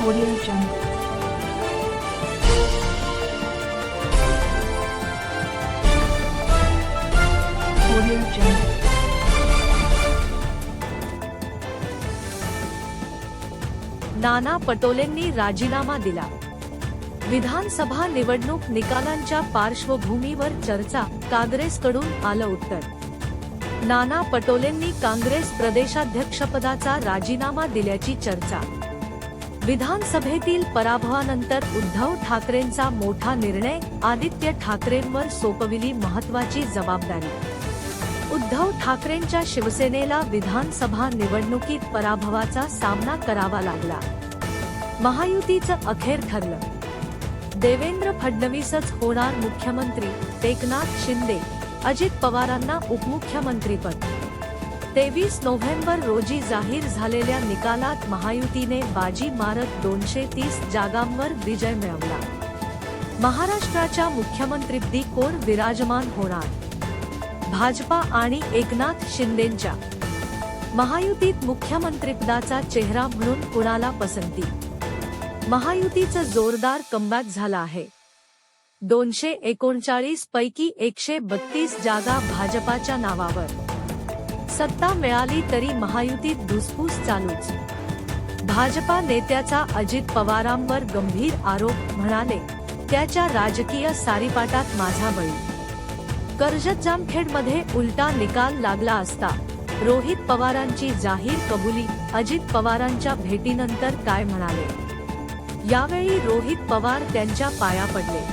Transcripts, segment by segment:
Audio Jungle. Audio Jungle. नाना पटोलेंनी राजीनामा दिला विधानसभा निवडणूक निकालांच्या पार्श्वभूमीवर चर्चा काँग्रेसकडून आलं उत्तर नाना पटोलेंनी काँग्रेस प्रदेशाध्यक्षपदाचा राजीनामा दिल्याची चर्चा विधानसभेतील पराभवानंतर उद्धव ठाकरेंचा मोठा निर्णय आदित्य ठाकरेंवर सोपविली महत्वाची जबाबदारी. उद्धव ठाकरेंच्या शिवसेनेला विधानसभा निवडणुकीत पराभवाचा सामना करावा लागला. महायुतीचं अखेर ठरलं. देवेंद्र फडणवीसच होणार मुख्यमंत्री एकनाथ शिंदे अजित पवारांना उपमुख्यमंत्रीपद तेवीस नोव्हेंबर रोजी जाहीर झालेल्या निकालात महायुतीने बाजी मारत दोनशे तीस जागांवर विजय मिळवला. महाराष्ट्राच्या मुख्यमंत्रीपदी कोण विराजमान होणार. भाजपा आणि एकनाथ शिंदेंच्या. महायुतीत मुख्यमंत्रीपदाचा चेहरा म्हणून कुणाला पसंती? महायुतीचं जोरदार कमबॅक झाला आहे. दोनशे एकोणचाळीस पैकी एकशे बत्तीस जागा भाजपाच्या नावावर. सत्ता मिळाली तरी महायुतीत धुसफूस चालूच. भाजपा नेत्याचा अजित पवारांवर गंभीर आरोप म्हणाले त्याच्या राजकीय सारीपाटात माझा बळी. कर्जत जामखेडमध्ये उलटा निकाल लागला असता रोहित पवारांची जाहीर कबुली अजित पवारांच्या भेटीनंतर काय म्हणाले? यावेळी रोहित पवार त्यांच्या पाया पडले.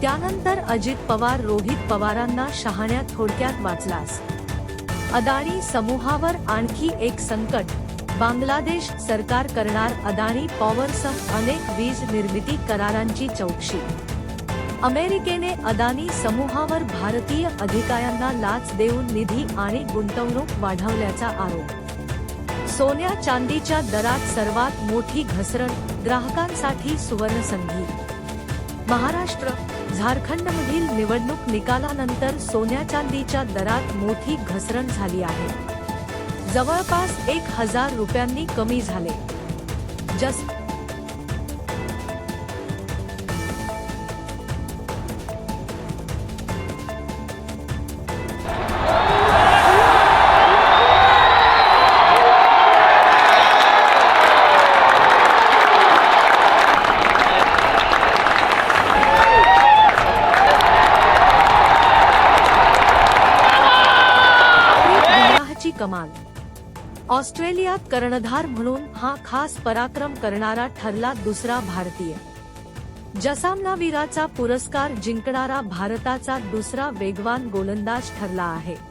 त्यानंतर अजित पवार रोहित पवारांना शहाण्या थोडक्यात वाचलास. अदानी समूहावर आणखी एक संकट. बांगलादेश सरकार करणार अदानी पॉवरसह अनेक वीज निर्मिती करारांची चौकशी. अमेरिकेने अदानी समूहावर भारतीय अधिकाऱ्यांना लाच देऊन निधी आणि गुंतवणूक वाढवल्याचा आरोप. सोन्या चांदीच्या दरात सर्वात मोठी घसरण ग्राहकांसाठी सुवर्ण संधी महाराष्ट्र झारखंडमधील निवडणूक निकालानंतर सोन्या चांदीच्या दरात मोठी घसरण झाली आहे. जवळपास एक हजार रुपयांनी कमी झाले. जस्ट कमाल. ऑस्ट्रेलियात कर्णधार म्हणून हा खास पराक्रम करणारा ठरला दुसरा भारतीय. जसामनावीराचा पुरस्कार जिंकणारा भारताचा दुसरा वेगवान गोलंदाज ठरला आहे.